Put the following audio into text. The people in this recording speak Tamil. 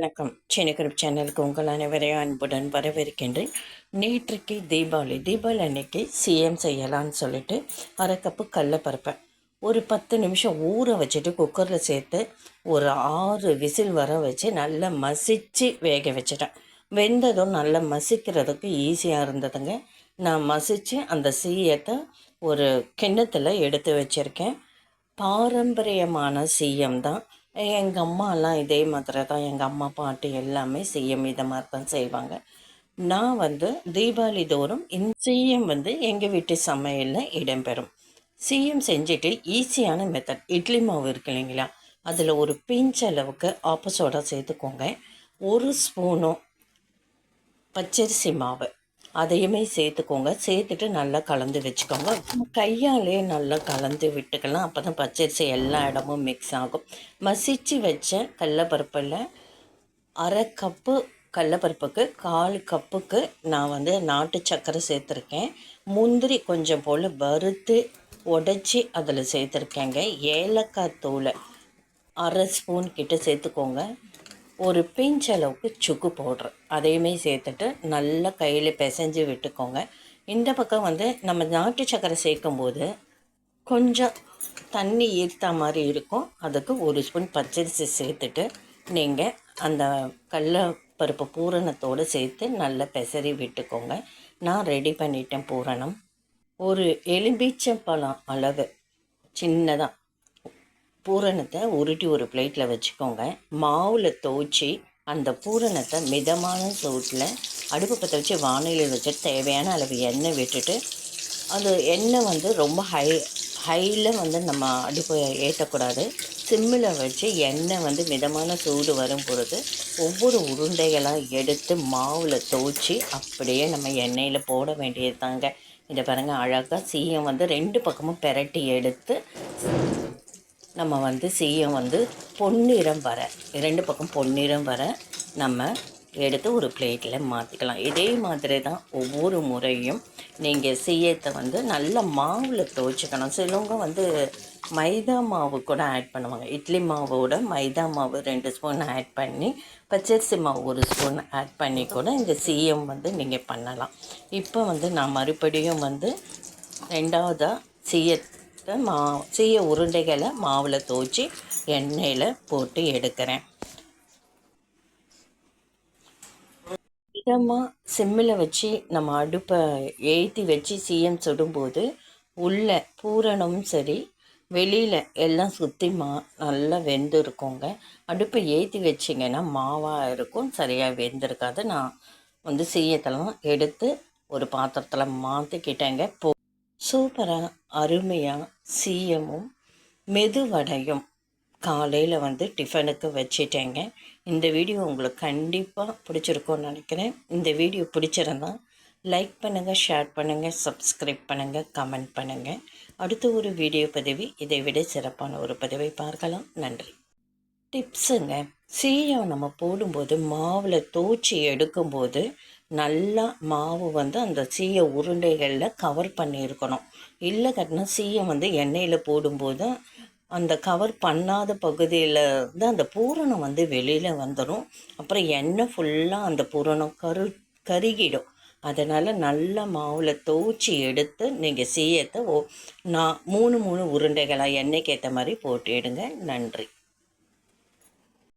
வணக்கம். சின்னக்குருப் சேனலுக்கு உங்கள் அனைவரையும் அன்புடன் வரவேற்கின்றேன். நேற்றுக்கு தீபாவளி. தீபாவளி அன்னைக்கு சிஎம் செய்யலான்னு சொல்லிட்டு அரை கப்பு கடலப்பருப்பை ஒரு பத்து நிமிஷம் ஊற வச்சுட்டு குக்கரில் சேர்த்து ஒரு ஆறு விசில் வர வச்சு நல்லா மசிச்சு வேக வச்சுட்டேன். வெந்ததும் நல்லா மசிக்கிறதுக்கு ஈஸியாக இருந்ததுங்க. நான் மசித்து அந்த சீயத்தை ஒரு கிண்ணத்தில் எடுத்து வச்சுருக்கேன். பாரம்பரியமான சீயம் தான். எங்கள் அம்மாலாம் இதே மாதிரி தான் எங்கள் அம்மா பாட்டு எல்லாமே சிஎம் இதை மாதிரி தான் செய்வாங்க. நான் வந்து தீபாவளி தோறும் இந்த சிஎம் வந்து எங்கள் வீட்டு சமையலில் இடம்பெறும். சிஎம் செஞ்சுட்டு ஈஸியான மெத்தட் இட்லி மாவு இருக்கு இல்லைங்களா? அதில் ஒரு பிஞ்ச் அளவுக்கு ஆப்போசோடாக சேர்த்துக்கோங்க. ஒரு ஸ்பூனும் பச்சரிசி மாவு. அதையுமே சேர்த்துக்கோங்க. சேர்த்துட்டு நல்லா கலந்து வச்சுக்கோங்க. கையாலே நல்லா கலந்து விட்டுக்கலாம். அப்போ தான் பச்சரிசி எல்லா இடமும் மிக்ஸ் ஆகும். மசிச்சு வச்ச கடலப்பருப்பில் அரை கப்பு கடலப்பருப்புக்கு கால் கப்புக்கு நான் வந்து நாட்டு சர்க்கரை சேர்த்துருக்கேன். முந்திரி கொஞ்சம் போல் வறுத்து உடச்சி அதில் சேர்த்துருக்கேங்க. ஏலக்காய் தூளை அரை ஸ்பூன் கிட்ட சேர்த்துக்கோங்க. ஒரு பிஞ்ச் அளவுக்கு சுக்கு பவுட்ரு. அதையுமே சேர்த்துட்டு நல்லா கையில் பிசைஞ்சு விட்டுக்கோங்க. இந்த பக்கம் வந்து நம்ம நாட்டு சக்கரை சேர்க்கும்போது கொஞ்சம் தண்ணி ஈர்த்த மாதிரி இருக்கும். அதுக்கு ஒரு ஸ்பூன் பச்சரிசி சேர்த்துட்டு நீங்கள் அந்த கடல பருப்பு பூரணத்தோடு சேர்த்து நல்லா பெசரி விட்டுக்கோங்க. நான் ரெடி பண்ணிட்டேன் பூரணம். ஒரு எலும்பிச்சம்பழம் அளவு. சின்னதாக பூரணத்தை உருட்டி ஒரு பிளேட்டில் வச்சுக்கோங்க. மாவில் துவச்சி அந்த பூரணத்தை மிதமான சூட்டில் அடுப்பு பற்ற வச்சு வானிலையில் வச்சு தேவையான அளவு எண்ணெய் விட்டுட்டு அது எண்ணெய் வந்து ரொம்ப ஹை ஹையில் வந்து நம்ம அடுப்பை ஏற்றக்கூடாது சிம்மில் வச்சு எண்ணெய் வந்து மிதமான சூடு வரும் பொழுது ஒவ்வொரு உருண்டைகளாக எடுத்து மாவில் துவச்சி அப்படியே நம்ம எண்ணெயில் போட வேண்டியது தாங்க இதை பாருங்கள் அழகாக சீயம் வந்து ரெண்டு பக்கமும் பெரட்டி எடுத்து நம்ம வந்து சீயம் வந்து பொன்னிறம் வர இரண்டு பக்கம் பொன்னிறம் வர நம்ம எடுத்து ஒரு பிளேட்டில் மாற்றிக்கலாம் இதே மாதிரி தான் ஒவ்வொரு முறையும் நீங்கள் சீயத்தை வந்து நல்ல மாவில் துவைச்சிக்கணும். சிலவங்க வந்து மைதா மாவு கூட ஆட் பண்ணுவாங்க. இட்லி மாவோட மைதா மாவு ரெண்டு ஸ்பூன் ஆட் பண்ணி பச்சரிசி மாவு ஒரு ஸ்பூன் ஆட் பண்ணி கூட இந்த சீயம் வந்து நீங்கள் பண்ணலாம். இப்போ வந்து நான் மறுபடியும் வந்து ரெண்டாவதாக சீய மா சீய உருண்டைகளை மாவில் துவச்சி எண்ணெயில் போட்டு எடுக்கிறேன். இதமாக சிம்மில் வச்சு நம்ம அடுப்பை ஏற்றி வச்சு சீயம் சுடும்போது உள்ள பூரணமும் சரி வெளியில் எல்லாம் சுற்றி மா நல்லா வெந்துருக்கோங்க. அடுப்பை ஏற்றி வச்சிங்கன்னா மாவாக இருக்கும் சரியாக வெந்திருக்காது. நான் வந்து சீயத்தெல்லாம் எடுத்து ஒரு பாத்திரத்தில் மாற்றிக்கிட்டேங்க போ சூப்பராக அருமையாக சீயமும் மெதுவடையும். காலையில் வந்து டிஃபனுக்கு வச்சிட்டேங்க. இந்த வீடியோ உங்களுக்கு கண்டிப்பாக பிடிச்சிருக்கும்னு நினைக்கிறேன். இந்த வீடியோ பிடிச்சிருந்தா லைக் பண்ணுங்கள் ஷேர் பண்ணுங்கள் சப்ஸ்கிரைப் பண்ணுங்கள் கமெண்ட் பண்ணுங்கள் அடுத்த ஒரு வீடியோ பதிவு இதை விட சிறப்பான ஒரு பதிவை பார்க்கலாம். நன்றி. டிப்ஸுங்க சீயம் நம்ம போடும்போது மாவில் தோச்சி எடுக்கும்போது நல்லா மாவு வந்து அந்த சீய உருண்டைகளில் கவர் பண்ணியிருக்கணும். இல்லை கட்டினா சீயம் வந்து எண்ணெயில் போடும்போது அந்த கவர் பண்ணாத பகுதியில் வந்து அந்த பூரணம் வந்து வெளியில் வந்துடும் அப்புறம் எண்ணெய் ஃபுல்லாக அந்த பூரணம் கரு கருகிடும். அதனால் நல்ல மாவில் துவச்சி எடுத்து நீங்கள் சீயத்தை ஓ நான் மூணு மூணு உருண்டைகளாக எண்ணெய்க்கு ஏற்ற மாதிரி போட்டு எடுங்க. நன்றி.